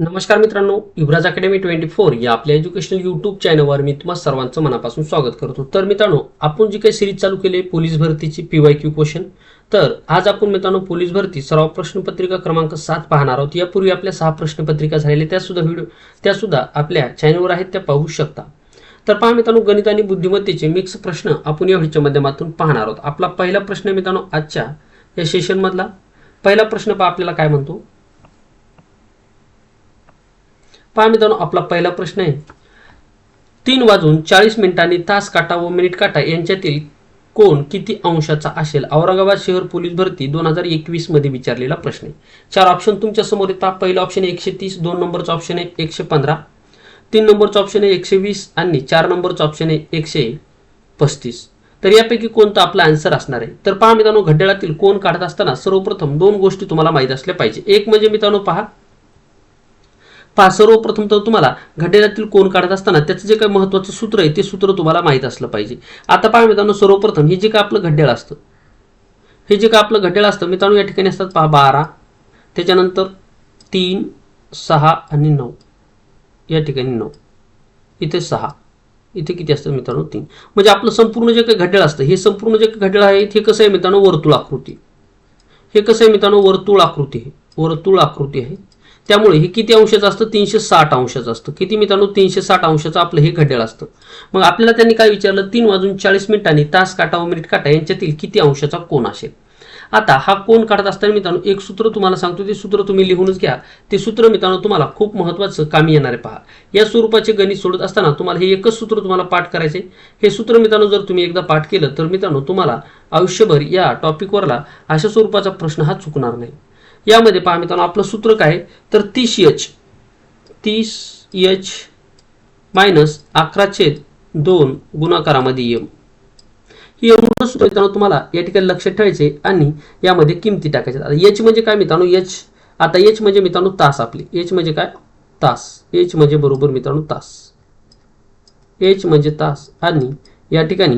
नमस्कार मित्रांनो युवराज academy twenty four या आपल्या एज्युकेशनल युट्यूब चॅनलवर मी तुम्हाला सर्वांचं मनापासून स्वागत करतो तर मित्रांनो आपण जी काही सिरीज चालू केली पोलीस भरतीची पी वाय क्यू क्वेश्चन तर आज आपण मित्रांनो पोलीस भरती सराव प्रश्नपत्रिका क्रमांक सात पाहणार आहोत. यापूर्वी आपल्या सहा प्रश्नपत्रिका झालेल्या त्यासुद्धा व्हिडिओ त्यासुद्धा आपल्या चॅनलवर आहेत त्या पाहू शकता. तर पहा मित्रांनो गणित आणि बुद्धिमत्तेचे मिक्स प्रश्न आपण या व्हिडिओच्या माध्यमातून पाहणार आहोत. आपला पहिला प्रश्न मित्रांनो आजच्या या सेशनमधला पहिला प्रश्न पहा आपल्याला काय म्हणतो? पहा मित्रांनो आपला पहिला प्रश्न आहे. तीन वाजून चाळीस मिनिटांनी तास काटा व मिनिट काटा यांच्यातील कोण किती अंशाचा असेल? औरंगाबाद शहर पोलीस भरती दोन हजार एकवीसमध्ये विचारलेला प्रश्न आहे. चार ऑप्शन तुमच्यासमोर येतात पहिला ऑप्शन आहे एकशे तीस दोन नंबरचा ऑप्शन आहे एकशे पंधरा तीन नंबरचा ऑप्शन आहे एकशे वीस आणि चार नंबरचा ऑप्शन आहे एकशे पस्तीस. तर यापैकी कोणता आपला आन्सर असणार आहे? तर पहा मित्रांनो घड्याळातील कोण काढत असताना सर्वप्रथम दोन गोष्टी तुम्हाला माहीत असल्या पाहिजे. एक म्हणजे मित्रांनो पहा पहा सर्वप्रथम तर तुम्हाला घड्याळातील कोण काढत असताना त्याचं जे काही महत्वाचं सूत्र आहे ते सूत्र तुम्हाला माहीत असलं पाहिजे. आता पहा मित्रांनो सर्वप्रथम हे जे काय आपलं घड्याळ असतं हे जे काय आपलं घड्याळ असतं मित्रांनो या ठिकाणी असतात पहा बारा त्याच्यानंतर तीन सहा आणि नऊ. या ठिकाणी नऊ. इथे सहा. इथे किती असतं मित्रांनो? तीन. म्हणजे आपलं संपूर्ण जे काही घड्याळ असतं हे संपूर्ण जे काही घड्याळ आहे हे कसं आहे मित्रांनो? वर्तुळ आकृती. हे कसं आहे मित्रांनो? वर्तुळ आकृती आहे. वर्तुळ आकृती आहे. त्यामुळे हे किती अंशाचं असतं? तीनशे साठ अंशाचं असतं. किती मित्रांनो? तीनशे साठ अंशाचं आपलं हे घड्याळ असतं. मग आपल्याला त्यांनी काय विचारलं? तीन वाजून चाळीस मिनिटांनी तास काटा व मिनिट काटा यांच्यातील किती अंशाचा कोण असेल? आता हा कोण काढत असताना मित्रांनो एक सूत्र तुम्हाला सांगतो. ते सूत्र तुम्ही लिहूनच घ्या. ते सूत्र मित्रांनो तुम्हाला खूप महत्त्वाचं कामी येणार आहे पहा. या स्वरूपाचे गणित सोडत असताना तुम्हाला हे एकच सूत्र तुम्हाला पाठ करायचे हे सूत्र मित्रांनो जर तुम्ही एकदा पाठ केलं तर मित्रांनो तुम्हाला आयुष्यभर या टॉपिकवरला अशा स्वरूपाचा प्रश्न हा चुकणार नाही. यामध्ये पहा मित्रांनो आपलं सूत्र काय तर तीस एच तीस एच मायनस अकरा छेद दोन गुणाकारामध्ये यम. हे एवढं सूत्र मित्रांनो तुम्हाला या ठिकाणी लक्षात ठेवायचे आणि यामध्ये किमती टाकायच्या आता एच म्हणजे काय मित्रांनो? एच आता एच म्हणजे मित्रांनो तास आपली. एच म्हणजे काय? तास. एच म्हणजे बरोबर मित्रांनो तास. एच म्हणजे तास. आणि या ठिकाणी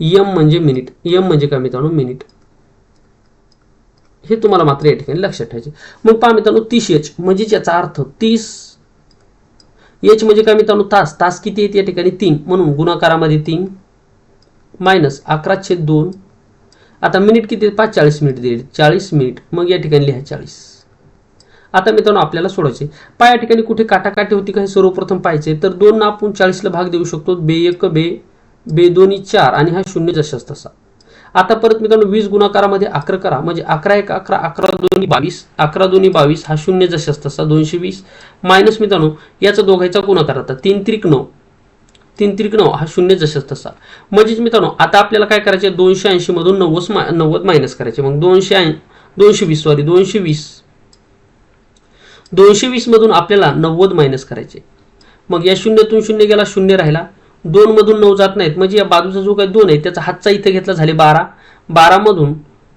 यम म्हणजे मिनिट. यम म्हणजे काय मित्रांनो? मिनिट. हे तुम्हाला मात्र या ठिकाणी लक्षात ठेवायचे. मग पहा मित्रांनो तीस एच म्हणजे याचा अर्थ तीस एच म्हणजे काय मित्रांनो? तास. तास किती येते या ठिकाणी? तीन. म्हणून गुणाकारामध्ये तीन मायनस अकरा छेद दोन. आता मिनिट किती आहेत? पाच चाळीस मिनिट दिले चाळीस मिनिट मग या ठिकाणी लिहा चाळीस. आता मित्रांनो आपल्याला सोडायचे पा या ठिकाणी कुठे काटाकाटी होती का हे सर्वप्रथम पाहायचे. तर दोन आपण चाळीसला भाग देऊ शकतो. बे एक बे बे दोन्ही चार आणि हा शून्य जशाच तसा आता परत मित्रांनो वीस गुणाकारामध्ये अकरा करा. म्हणजे अकरा एक अकरा अकरा दोन्ही बावीस. अकरा दोन्ही बावीस हा शून्य जसे तसा दोनशे वीस. मायनस मित्रांनो याचा दोघांचा गुणाकार आता तीन त्रिक नऊ. तीन त्रिक नऊ हा शून्य जशाच तसा म्हणजेच मित्रांनो आता आपल्याला काय करायचे? दोनशे ऐंशी मधून नव्वद मा नव्वद मायनस करायचे. मग दोनशे ऐं दोनशे वीस सॉरी दोनशे वीस. दोनशे वीस मधून आपल्याला नव्वद मायनस करायचे. मग या शून्यातून शून्य गेला शून्य राहिला. दोन मधून नऊ जात नाहीत. म्हणजे या बाजूचा जो काही दोन आहे त्याचा हातचा इथे घेतला झाले बारा. बारामधून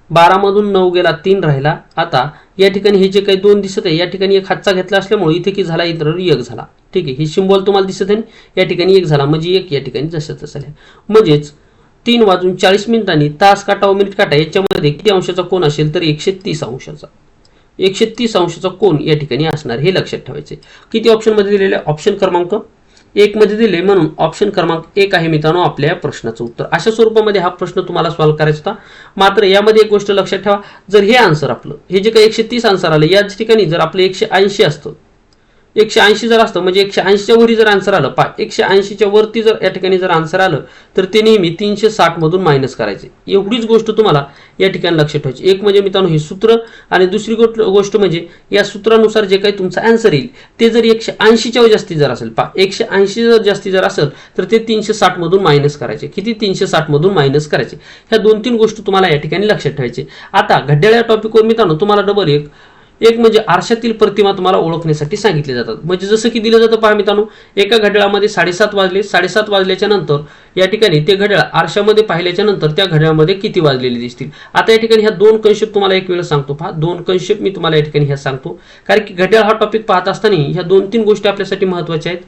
बारामधून नऊ गेला तीन राहिला. आता या ठिकाणी हे जे काही दोन दिसत आहे या ठिकाणी एक हातचा घेतला असल्यामुळे इथे की झाला इतर एक झाला. ठीक आहे हे सिम्बॉल तुम्हाला दिसत आहे या ठिकाणी एक झाला. म्हणजे एक या ठिकाणी जसं तसं आहे. म्हणजेच तीन वाजून चाळीस मिनिटांनी तास काटा व मिनिट काटा याच्यामध्ये किती अंशाचा कोण असेल तर एकशे तीस अंशाचा. एकशे तीस अंशाचा कोण या ठिकाणी असणार हे लक्षात ठेवायचे किती ऑप्शनमध्ये दिलेले ऑप्शन क्रमांक एक मध्ये दिले म्हणून ऑप्शन क्रमांक एक आहे मित्रांनो आपल्या या प्रश्नाचं उत्तर. अशा स्वरूपामध्ये हा प्रश्न तुम्हाला सॉल्व्ह करायचा होता. मात्र यामध्ये एक गोष्ट लक्षात ठेवा. जर हे आन्सर आपलं हे जे काही एकशे तीस आन्सर आलं याच ठिकाणी जर आपलं एकशे ऐंशी असतं एकशे ऐंशी जर असतं म्हणजे एकशे ऐंशीच्या वरी जर आन्सर आलं पा एकशे ऐंशीच्या वरती जर या ठिकाणी जर आन्सर आलं तर ते नेहमी तीनशे साठ मधून मायनस करायचे. एवढीच गोष्ट तुम्हाला या ठिकाणी लक्षात ठेवायची. एक म्हणजे मित्रांनो हे सूत्र आणि दुसरी गोष्ट गोष्ट म्हणजे या सूत्रानुसार जे काही तुमचं आन्सर येईल ते जर एकशे ऐंशीच्या जास्ती जर असेल पा एकशे ऐंशी जर जास्ती जर असेल तर ते तीनशे साठ मधून मायनस करायचे. किती तीनशे साठ मधून मायनस करायचे? ह्या दोन तीन गोष्टी तुम्हाला या ठिकाणी लक्षात ठेवायचे. आता घड्याळ्या टॉपिकवर मित्रांनो तुम्हाला डबल एक एक म्हणजे आरशातील प्रतिमा तुम्हाला ओळखण्यासाठी सांगितले जातात. म्हणजे जसं की दिलं जातं पहा मित्रांनो एका घड्याळामध्ये साडेसात वाजले. साडेसात वाजल्याच्या नंतर या ठिकाणी ते घड्याळ आरशामध्ये पाहिल्याच्या नंतर त्या घड्याळामध्ये किती वाजलेले दिसतील? आता या ठिकाणी ह्या दोन कन्सेप्ट तुम्हाला एक वेळ सांगतो पहा. दोन कन्सेप्ट मी तुम्हाला या ठिकाणी ह्या सांगतो. कारण की घड्याळ हा टॉपिक पाहत असताना ह्या दोन तीन गोष्टी आपल्यासाठी महत्त्वाच्या आहेत.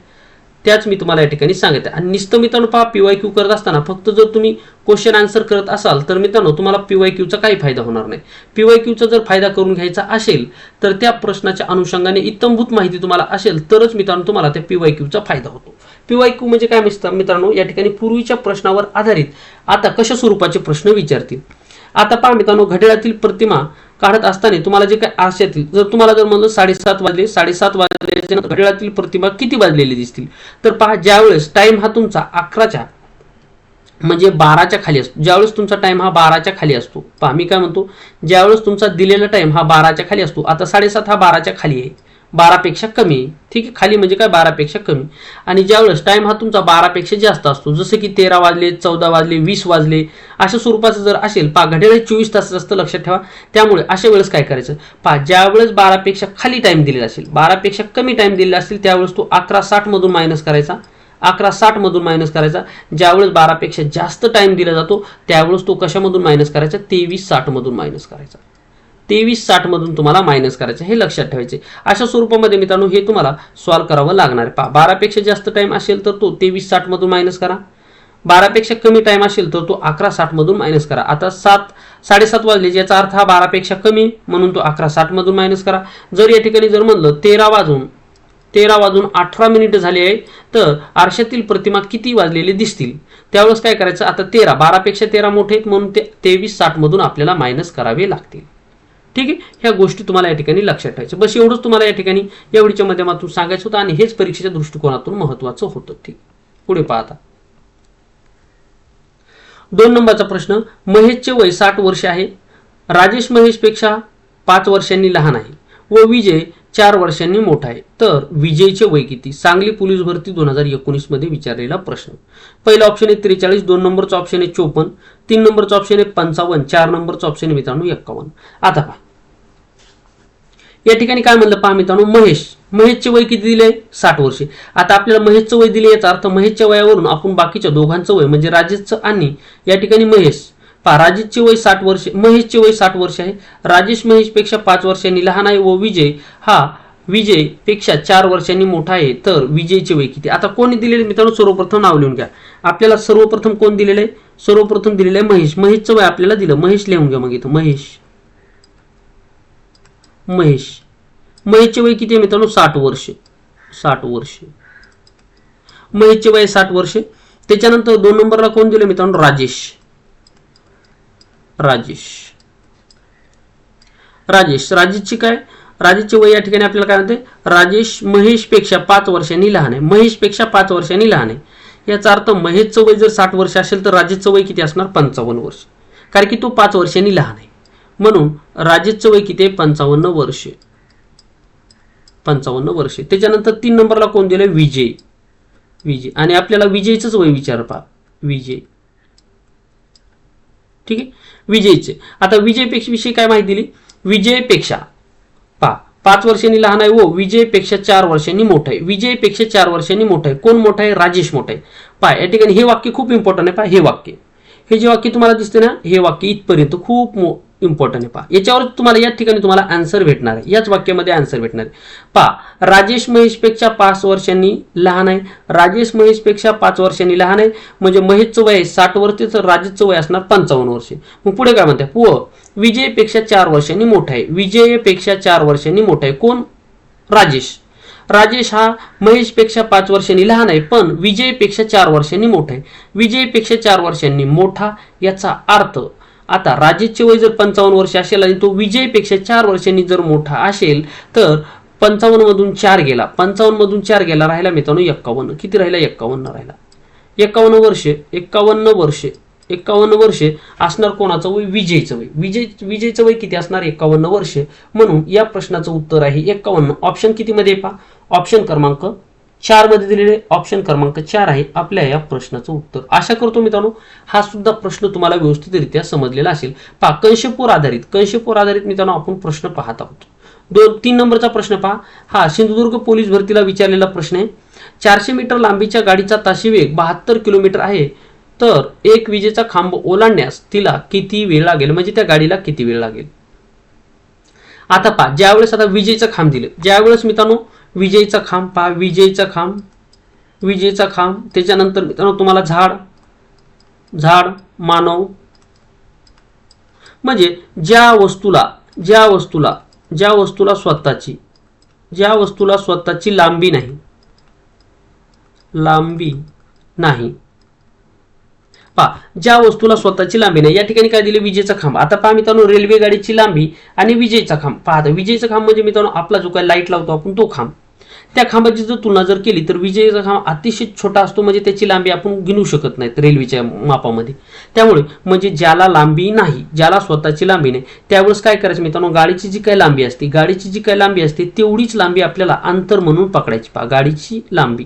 त्याच मी तुम्हाला या ठिकाणी सांगत आहे आणि नुसतं मित्रांनो पहा पीवाय क्यू करत असताना फक्त जर तुम्ही क्वेश्चन आन्सर करत असाल तर मित्रांनो तुम्हाला पीवाय क्यूचा काही फायदा होणार नाही. पीवाय क्यूचा जर फायदा करून घ्यायचा असेल तर त्या प्रश्नाच्या अनुषंगाने इत्तमभूत माहिती तुम्हाला असेल तरच मित्रांनो तुम्हाला त्या पीवाय क्यूचा फायदा होतो. पीवाय क्यू म्हणजे काय मिस्टर मित्रांनो या ठिकाणी पूर्वीच्या प्रश्नावर आधारित आता कशा स्वरूपाचे प्रश्न विचारतील? आता पहा मित्रांनो घड्याळातील प्रतिमा काढत असताना तुम्हाला जे काय आशा येतील जर तुम्हाला जर म्हणलं साडेसात वाजले साडेसात वाजले घड्याळातील प्रतिमा किती वाजलेली दिसतील? तर पहा ज्यावेळेस टाइम हा तुमचा अकराच्या म्हणजे बाराच्या खाली असतो ज्यावेळेस तुमचा टाइम हा बाराच्या खाली असतो पहा मी काय म्हणतो ज्यावेळेस तुमचा दिलेला टाइम हा बाराच्या खाली असतो आता साडेसात हा बाराच्या खाली आहे. बारापेक्षा कमी. ठीक आहे? खाली म्हणजे काय? बारापेक्षा कमी. आणि ज्यावेळेस टाइम हा तुमचा बारापेक्षा जास्त असतो जसं की तेरा वाजले चौदा वाजले वीस वाजले अशा स्वरूपाचं जर असेल पा घड्याळ चोवीस तास असतं लक्षात ठेवा. त्यामुळे अशा वेळेस काय करायचं? पा ज्यावेळेस बारापेक्षा खाली टाईम दिलेला असेल बारापेक्षा कमी टाईम दिलेला असेल त्यावेळेस तो अकरा साठमधून मायनस करायचा. अकरा साठ मधून मायनस करायचा. ज्यावेळेस बारापेक्षा जास्त टाईम दिला जातो त्यावेळेस तो कशामधून मायनस करायचा? तेवीस साठमधून मायनस करायचा. तेवीस साठमधून तुम्हाला मायनस करायचं हे लक्षात ठेवायचे. अशा स्वरूपामध्ये मित्रांनो हे तुम्हाला सॉल्व्ह करावं लागणार आहे. पहा बारापेक्षा जास्त टाईम असेल तर तो तेवीस साठमधून मायनस करा. बारापेक्षा कमी टाईम असेल तर तो अकरा साठमधून मायनस करा. आता सात साडेसात वाजले याचा अर्थ हा बारापेक्षा कमी म्हणून तो अकरा साठमधून मायनस करा. जर या ठिकाणी जर म्हणलं तेरा वाजून तेरा वाजून अठरा मिनिटं झाले आहे तर आरशातील प्रतिमा किती वाजलेले दिसतील? त्यावेळेस काय करायचं? आता तेरा बारापेक्षा तेरा मोठे आहेत म्हणून ते तेवीस साठमधून आपल्याला मायनस करावे लागतील. ठीक आहे? ह्या गोष्टी तुम्हाला या ठिकाणी लक्षात ठेवायच्या. बस एवढंच तुम्हाला या ठिकाणी यावेळीच्या माध्यमातून सांगायचं होतं आणि हेच परीक्षेच्या दृष्टिकोनातून महत्वाचं होतं. ठीक. पुढे पाहता दोन नंबरचा प्रश्न महेशचे वय साठ वर्ष आहे. राजेश महेशपेक्षा पाच वर्षांनी लहान आहे व विजय चार वर्षांनी मोठा आहे. तर विजयचे वय किती? सांगली पोलीस भरती दोन हजार एकोणीसमध्ये विचारलेला प्रश्न. पहिला ऑप्शन आहे त्रेचाळीस दोन नंबरचा ऑप्शन आहे चोपन्न तीन नंबरचा ऑप्शन आहे पंचावन्न चार नंबरचा ऑप्शन आहे मित्रांनो एक्कावन्न आता पहा. या ठिकाणी काय म्हणलं पहा मित्रांनो महेश. महेशचे वय किती दिले साठ वर्षे. आता आपल्याला महेशचं वय दिले याचा अर्थ महेशच्या वयावरून आपण बाकीच्या दोघांचं वय म्हणजे राजेशचं आणि या ठिकाणी महेश. पहा राजेशचे वय साठ वर्षे महेशचे वय साठ वर्ष आहे. राजेश महेशपेक्षा पाच वर्षांनी लहान आहे व विजय हा विजयपेक्षा चार वर्षांनी मोठा आहे. तर विजयचे वय किती? आता कोणी दिलेले मित्रांनो? सर्वप्रथम नाव लिहून घ्या. आपल्याला सर्वप्रथम कोण दिलेलं आहे? सर्वप्रथम दिलेलं आहे महेश. महेशचं वय आपल्याला दिलं. महेश लिहून घ्या मग इथं. महेश. महेश. महेशचे वय किती आहे मित्रांनो? साठ वर्ष. साठ वर्ष. महेशचे वय साठ वर्ष. त्याच्यानंतर दोन नंबरला कोण दिले मित्रांनो? राजेश. राजेश. राजेश. राजेशची काय? राजेशचे वय या ठिकाणी आपल्याला काय म्हणते? राजेश महेशपेक्षा पाच वर्षांनी लहान आहे. महेशपेक्षा पाच वर्षांनी लहान आहे. याचा अर्थ महेशचं वय जर साठ वर्ष असेल तर राजेशचं वय किती असणार? पंचावन्न वर्ष. कारण की तो पाच वर्षांनी लहान आहे. म्हणून राजेशचं वय किती आहे? पंचावन्न वर्ष. पंचावन्न वर्षे. त्याच्यानंतर तीन नंबरला कोण दिलं विजय. विजय. आणि आपल्याला विजयचंच वय विचार पहा. विजय. ठीक आहे? विजयचे. आता विजयपेक्षा विषयी काय माहिती दिली? विजयपेक्षा. पहा. पाच वर्षांनी लहान आहे व विजयपेक्षा चार वर्षांनी मोठा आहे. विजयपेक्षा चार वर्षांनी मोठा आहे. कोण मोठा आहे? राजेश मोठा आहे. पा या ठिकाणी हे वाक्य खूप इम्पॉर्टंट आहे. पा हे वाक्य. हे जे वाक्य तुम्हाला दिसते ना हे वाक्य इथपर्यंत खूप इम्पॉर्टंट आहे पहा. याच्यावर तुम्हाला या ठिकाणी तुम्हाला आन्सर भेटणार आहे. याच वाक्यामध्ये आन्सर भेटणार आहे. पहा राजेश महेशपेक्षा पाच वर्षांनी लहान आहे. राजेश महेशपेक्षा पाच वर्षांनी लहान आहे. म्हणजे महेशचं वय आहे साठ वर्ष तर राजेशचं वय असणार पंचावन्न वर्षे. मग पुढे काय म्हणते? व विजयपेक्षा चार वर्षांनी मोठा आहे. विजयपेक्षा चार वर्षांनी मोठा आहे. कोण? राजेश. राजेश हा महेशपेक्षा पाच वर्षांनी लहान आहे पण विजयपेक्षा चार वर्षांनी मोठा आहे. विजयपेक्षा चार वर्षांनी मोठा याचा अर्थ आता राजेशचे वय जर पंचावन्न वर्ष असेल आणि तो विजयपेक्षा चार वर्षांनी जर मोठा असेल तर पंचावन्न मधून चार गेला. पंचावन्न मधून चार गेला राहिला मित्रांनो एक्कावन्न. किती राहिला? एक्कावन्न राहिला. एक्कावन्न वर्षे एक्कावन्न वर्षे एक्कावन्न वर्षे असणार कोणाचं वय? विजयचं वय. विजय विजयचं वय किती असणार? एक्कावन्न वर्षे. म्हणून या प्रश्नाचं उत्तर आहे एक्कावन्न. ऑप्शन कितीमध्ये पहा? ऑप्शन क्रमांक चारमध्ये दिलेले ऑप्शन क्रमांक चार आहे आपल्या या प्रश्नाचं उत्तर. आशा करतो मित्रांनो हा सुद्धा प्रश्न तुम्हाला व्यवस्थितरित्या समजलेला असेल. पहा कंशपूर आधारित कंशपूर आधारित मित्रांनो आपण प्रश्न पाहत आहोत. दोन तीन नंबरचा प्रश्न पहा. हा सिंधुदुर्ग पोलीस भरतीला विचारलेला प्रश्न आहे. चारशे मीटर लांबीच्या गाडीचा ताशी वेग बहात्तर किलोमीटर आहे. तर एक विजेचा खांब ओलांडण्यास तिला किती वेळ लागेल? म्हणजे त्या गाडीला किती वेळ लागेल? आता पहा ज्यावेळेस आता विजेचा खांब दिले ज्यावेळेस मित्रांनो विजेचा खांब पहा विजेचा खांब. विजेचा खांब त्याच्यानंतर मित्रांनो तुम्हाला झाड. झाड मानव. म्हणजे ज्या वस्तूला ज्या वस्तूला ज्या वस्तूला स्वतःची ज्या वस्तूला स्वतःची लांबी नाही. लांबी नाही. पहा ज्या वस्तूला स्वतःची लांबी नाही या ठिकाणी काय दिले? विजेचा खांब. आता पहा मित्रांनो रेल्वे गाडीची लांबी आणि विजेचा खांब. पहा आता विजेचा खांब म्हणजे मित्रांनो आपला जो काय लाइट लावतो आपण तो खांब. त्या खांबाची जर तुलना जर केली तर विजेचा खांब अतिशय छोटा असतो. म्हणजे त्याची लांबी आपण गिनू शकत नाहीत रेल्वेच्या मापामध्ये. त्यामुळे म्हणजे ज्याला लांबी नाही ज्याला स्वतःची लांबी नाही त्यावेळेस काय करायचं मित्रांनो? गाडीची जी काही लांबी असते गाडीची जी काही लांबी असते तेवढीच लांबी आपल्याला अंतर म्हणून पकडायची. पहा गाडीची लांबी.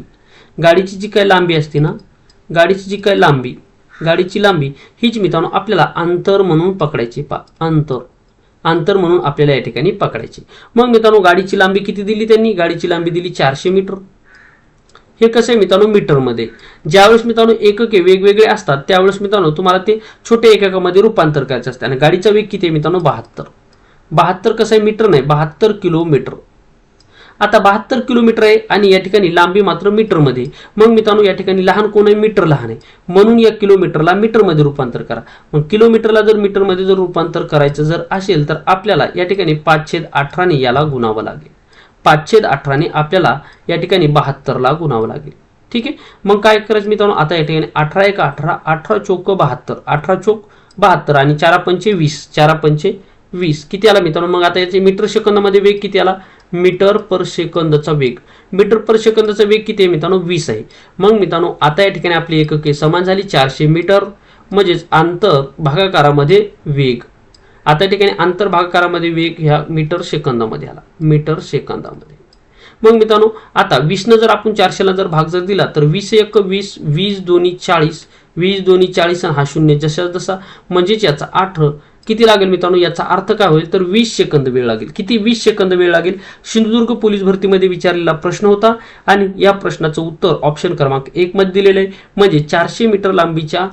गाडीची जी काही लांबी असते ना गाडीची जी काही लांबी गाडीची लांबी हीच मित्रांनो आपल्याला अंतर म्हणून पकडायची. पा अंतर. अंतर म्हणून आपल्याला या ठिकाणी पकडायची. मग मित्रांनो गाडीची लांबी किती दिली त्यांनी? गाडीची लांबी दिली चारशे मीटर. हे कसं आहे मित्रांनो मीटरमध्ये. ज्यावेळेस मित्रांनो एकके वेगवेगळे असतात त्यावेळेस मित्रांनो तुम्हाला ते छोट्या एककामध्ये रूपांतर करायचं असतं. आणि गाडीचा वेग किती आहे मित्रांनो? बहात्तर. बहात्तर कसं आहे? मीटर नाही बहात्तर किलोमीटर. आता बहात्तर किलोमीटर आहे आणि या ठिकाणी लांबी मात्र मीटरमध्ये. मग मित्रांनो या ठिकाणी लहान कोण आहे? मीटर लहान आहे. म्हणून या किलोमीटरला मीटरमध्ये रूपांतर करा. मग किलोमीटरला जर मीटरमध्ये जर रूपांतर करायचं जर असेल तर आपल्याला या ठिकाणी पाचशेद अठराने याला गुणावं लागेल. पाचशेद अठराने आपल्याला या ठिकाणी बहात्तरला गुणावं लागेल. ठीक आहे? मग काय करायचं मित्रांनो? आता या ठिकाणी अठरा एक अठरा अठरा चोक बहात्तर. अठरा चोक बहात्तर आणि चारा पंचे वीस. चारा पंचे वीस. किती आला मित्रांनो? मग आता याचे मीटर सेकंदामध्ये वेग किती आला? मीटर पर सेकंदचा वेग. मीटर पर सेकंदचा वेग किती आहे मित्रांनो? वीस आहे. मग मित्रांनो आता या ठिकाणी आपली एकके समान झाली चारशे मीटर म्हणजेच आंतर भागाकारामध्ये वेग. आता या ठिकाणी आंतर भागाकारामध्ये वेग ह्या मीटर सेकंदामध्ये आला. मीटर सेकंदामध्ये. मग मित्रांनो आता वीसनं जर आपण चारशेला जर भाग जर दिला तर वीस एक वीस वीस दोन्ही चाळीस वीस दोन्ही चाळीस हा शून्य जसा जसा म्हणजेच याचा आठ किती लागेल मित्रांनो? याचा अर्थ काय होईल? तर वीस सेकंद वेळ लागेल. किती वीस सेकंद वेळ लागेल? सिंधुदुर्ग पोलीस भरतीमध्ये विचारलेला प्रश्न होता आणि या प्रश्नाचं उत्तर ऑप्शन क्रमांक एक मध्ये दिलेलं आहे. म्हणजे चारशे मीटर लांबीच्या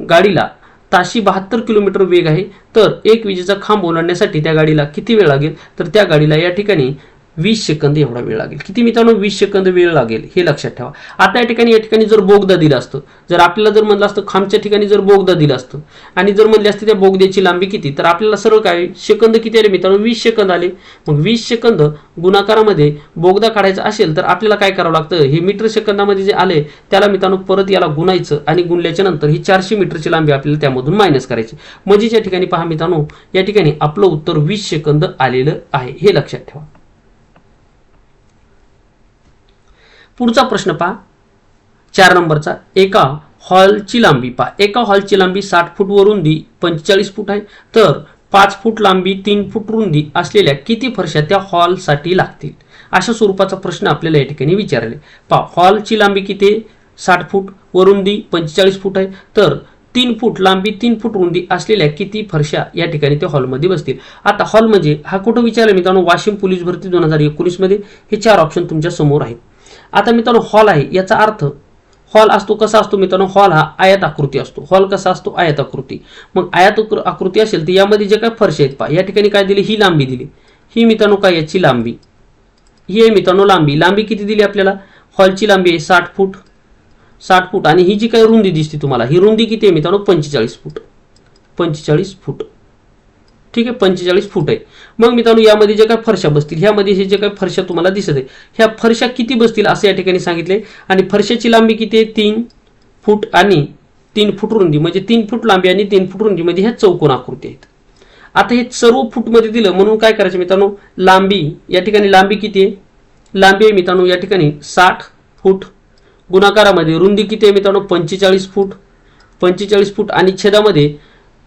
गाडीला ताशी बहात्तर किलोमीटर वेग आहे. तर एक विजेचा खांब ओलांडण्यासाठी त्या गाडीला किती वेळ लागेल? तर त्या गाडीला या ठिकाणी वीस सेकंद एवढा वेळ लागेल. किती मित्रांनो वीस सेकंद वेळ लागेल हे लक्षात ठेवा. आता या ठिकाणी या ठिकाणी जर बोगदा दिलं असतं जर आपल्याला जर म्हणलं असतं खांबच्या ठिकाणी जर बोगदा दिलं असतं आणि जर म्हणले असते त्या बोगद्याची लांबी किती तर आपल्याला सरळ काय सेकंद किती आले मित्रांनो? वीस सेकंद आले. मग वीस सेकंद गुणाकारामध्ये बोगदा काढायचा असेल तर आपल्याला काय करावं लागतं? हे मीटर सेकंदामध्ये जे आले त्याला मित्रांनो परत याला गुणायचं आणि गुणल्याच्या नंतर ही चारशे मीटरची लांबी आपल्याला त्यामधून मायनस करायची. म्हणजे या ठिकाणी पहा मित्रांनो या ठिकाणी आपलं उत्तर वीस सेकंद आलेलं आहे हे लक्षात ठेवा. पुढचा प्रश्न पहा. चार नंबरचा. एका हॉलची लांबी पहा. एका हॉलची लांबी साठ फूट व रुंदी पंचेचाळीस फूट आहे. तर पाच फूट लांबी तीन फूट रुंदी असलेल्या किती फरशा त्या हॉलसाठी लागतील? अशा स्वरूपाचा प्रश्न आपल्याला या ठिकाणी विचारले. पहा हॉलची लांबी किती? आहे साठ फूट व रुंदी पंचेचाळीस फूट आहे. तर तीन फूट लांबी तीन फूट रुंदी असलेल्या किती फरशा या ठिकाणी त्या हॉलमध्ये बसतील? आता हॉल म्हणजे हा कुठं विचारलं मित्रांनो? वाशिम पोलीस भरती दोन हजार एकोणीसमध्ये हे चार ऑप्शन तुमच्यासमोर आहेत. आता मित्रांनो हॉल आहे. याचा अर्थ हॉल असतो कसा असतो मित्रांनो? हॉल हा आयात आकृती असतो. हॉल कसा असतो? आयात आकृती. मग आयात आकृती असेल तर यामध्ये जे काय फरशे आहेत पहा. या ठिकाणी काय दिली? ही लांबी दिली. ही मित्रांनो काय याची लांबी? ही आहे मित्रांनो लांबी. लांबी किती दिली आपल्याला? हॉलची लांबी आहे साठ फूट. साठ फूट. आणि ही जी काही रुंदी दिसते तुम्हाला ही रुंदी किती आहे मित्रांनो? पंचेचाळीस फूट. पंचेचाळीस फूट. ठीक आहे? पंचेचाळीस फूट आहे. मग मित्रांनो यामध्ये जे काय फरशा बसतील ह्यामध्ये हे जे काय फरशा तुम्हाला दिसत आहे ह्या फरशा किती बसतील असं या ठिकाणी सांगितले आणि फरशाची लांबी किती आहे? तीन फूट आणि तीन फूट रुंदी. म्हणजे तीन फूट लांबी आणि तीन फूट रुंदीमध्ये ह्या चौकोन आकृती आहेत. आता हे सर्व फूटमध्ये दिलं म्हणून काय करायचं मित्रांनो? लांबी या ठिकाणी लांबी किती आहे? लांबी आहे मित्रांनो या ठिकाणी साठ फूट. गुणाकारामध्ये रुंदी किती आहे मित्रांनो? पंचेचाळीस फूट. पंचेचाळीस फूट आणि छेदामध्ये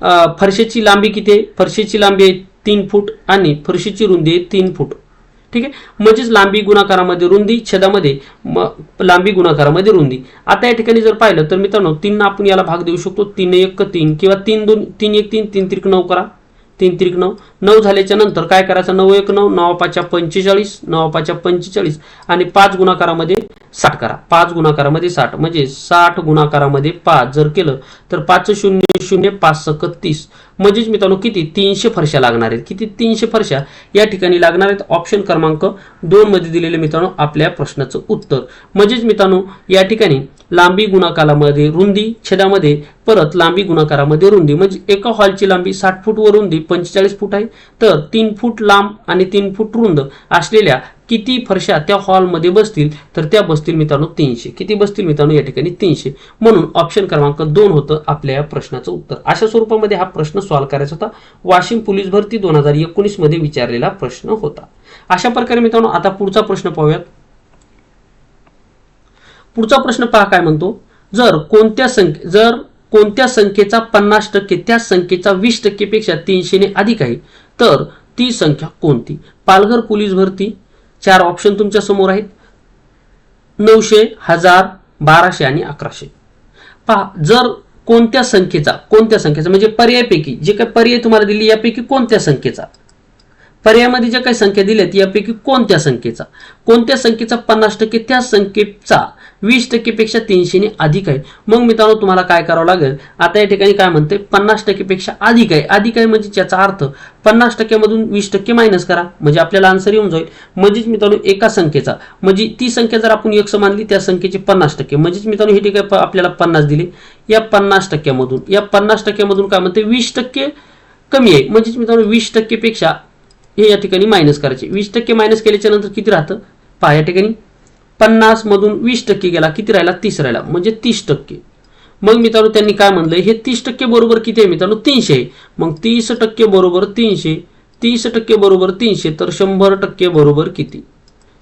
फरशेची लांबी किती आहे? फरशेची लांबी आहे तीन फूट आणि फरशीची रुंदी आहे तीन फूट. ठीक आहे? म्हणजेच लांबी गुणाकारामध्ये रुंदी छेदामध्ये लांबी गुणाकारामध्ये रुंदी. आता या ठिकाणी जर पाहिलं तर मित्रांनो तीन आपण याला भाग देऊ शकतो. तीन एक तीन किंवा तीन दोन तीन एक तीन तीन त्रिक नऊ करा. तीन त्रिक नऊ. नऊ झाल्याच्यानंतर काय करायचं? नऊ एक नऊ नऊ पाचच्या पंचेचाळीस नऊ पाचच्या पंचेचाळीस आणि पाच गुणाकारामध्ये साठ करा. पाच गुणाकारामध्ये साठ. म्हणजे साठ गुणाकारामध्ये पाच जर केलं तर पाच शून्य शून्य पाच सक तीस. म्हणजेच मित्रांनो किती? तीनशे फरशा लागणार आहेत. किती? तीनशे फरशा या ठिकाणी लागणार आहेत. ऑप्शन क्रमांक दोन मध्ये दिलेले मित्रांनो आपल्या प्रश्नाचं उत्तर. म्हणजेच मित्रांनो या ठिकाणी लांबी गुणाकारामध्ये रुंदी छेदामध्ये परत लांबी गुणाकारामध्ये रुंदी. म्हणजे एका हॉलची लांबी साठ फूट व रुंदी पंचेचाळीस फूट आहे. तर तीन फूट लांब आणि तीन फूट रुंद असलेल्या किती फरशा त्या हॉलमध्ये बसतील. तर त्या बसतील मित्रांनो तीनशे. किती बसतील मित्रांनो? या ठिकाणी तीनशे. म्हणून ऑप्शन क्रमांक दोन होतं आपल्या या प्रश्नाचं उत्तर. अशा स्वरूपामध्ये हा प्रश्न सॉल्व्ह करायचा होता. वाशिम पोलीस भरती दोन हजार एकोणीसमध्ये विचारलेला प्रश्न होता. अशा प्रकारे मित्रांनो आता पुढचा प्रश्न पाहूयात. पुढचा प्रश्न पहा काय म्हणतो? जर कोणत्या संख्ये जर कोणत्या संख्येचा पन्नास टक्के त्या संख्येचा वीस टक्केपेक्षा तीनशेने अधिक आहे तर ती संख्या कोणती? पालघर पोलीस भरती चार ऑप्शन तुमच्यासमोर आहेत. नऊशे हजार बाराशे आणि अकराशे. पहा जर कोणत्या संख्येचा कोणत्या संख्येचा म्हणजे पर्यायपैकी जे काही पर्याय तुम्हाला दिली यापैकी कोणत्या संख्येचा? पर्यायामध्ये ज्या काही संख्या दिल्यात यापैकी कोणत्या संख्येचा? कोणत्या संख्येचा पन्नास टक्के? त्या संख्येचा वीस टक्केपेक्षा तीनशेने अधिक आहे. मग मित्रांनो तुम्हाला काय करावं लागेल? आता या ठिकाणी काय म्हणते पन्नास टक्केपेक्षा अधिक आहे. अधिक आहे म्हणजे त्याचा अर्थ पन्नास टक्क्यामधून वीस टक्के मायनस करा. म्हणजे आपल्याला आन्सर येऊन जाईल. म्हणजेच मित्रांनो एका संख्येचा. म्हणजे ती संख्या जर आपण एक मानली त्या संख्येचे पन्नास टक्के. म्हणजेच मित्रांनो हे ठिकाणी प- आपल्याला पन्नास दिले. या पन्नास टक्क्यामधून या पन्नास टक्क्यामधून काय म्हणते वीस टक्के कमी आहे. म्हणजेच मित्रांनो वीस टक्केपेक्षा हे या ठिकाणी मायनस करायचे. वीस टक्के मायनस केल्याच्यानंतर किती राहतं? पहा या ठिकाणी. पन्नास मधून वीस टक्के गेला किती राहिला? तीस राहिला. म्हणजे तीस टक्के. मग मित्रांनो त्यांनी काय म्हणलं हे तीस टक्के बरोबर किती आहे मित्रांनो? तीनशे आहे. मग तीस टक्के बरोबर तीनशे. तीस टक्के बरोबर तीनशे तर शंभर टक्के बरोबर किती?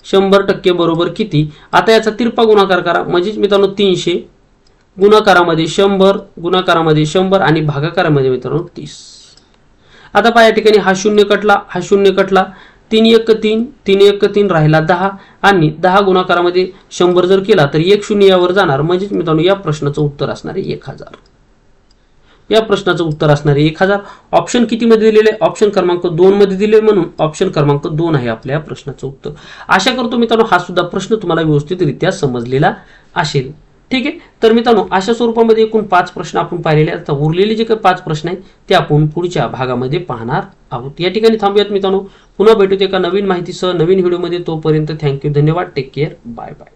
शंभर टक्के बरोबर किती? आता याचा तिरपा गुणाकार करा. म्हणजेच मित्रांनो तीनशे. गुणाकारामध्ये शंभर गुणाकारामध्ये शंभर आणि भागाकारामध्ये मित्रांनो तीस. आता पहा या ठिकाणी हा शून्य कटला हा शून्य कटला. तीन एक तीन तीन एक तीन राहिला दहा. आणि दहा गुणाकारामध्ये शंभर जर केला तर एक शून्य यावर जाणार. म्हणजेच मित्रांनो या प्रश्नाचं उत्तर असणार आहे एक हजार. या प्रश्नाचं उत्तर असणार आहे एक हजार. ऑप्शन कितीमध्ये दिलेलं आहे? ऑप्शन क्रमांक दोन मध्ये दिले म्हणून ऑप्शन क्रमांक दोन आहे आपल्या या प्रश्नाचं उत्तर. आशा करतो मित्रांनो हा सुद्धा प्रश्न तुम्हाला व्यवस्थितरित्या समजलेला असेल. ठीक आहे? तर मित्रांनो अशा स्वरूपामध्ये एकूण पाच प्रश्न आपण पाहिलेले आहेत. आता उरलेले जे काही पाच प्रश्न आहेत ते आपण पुढच्या भागामध्ये पाहणार आहोत. या ठिकाणी थांबूयात मित्रांनो. पुन्हा भेटूत एका नवीन माहितीसह नवीन व्हिडिओमध्ये. तोपर्यंत थँक्यू धन्यवाद. Take care bye bye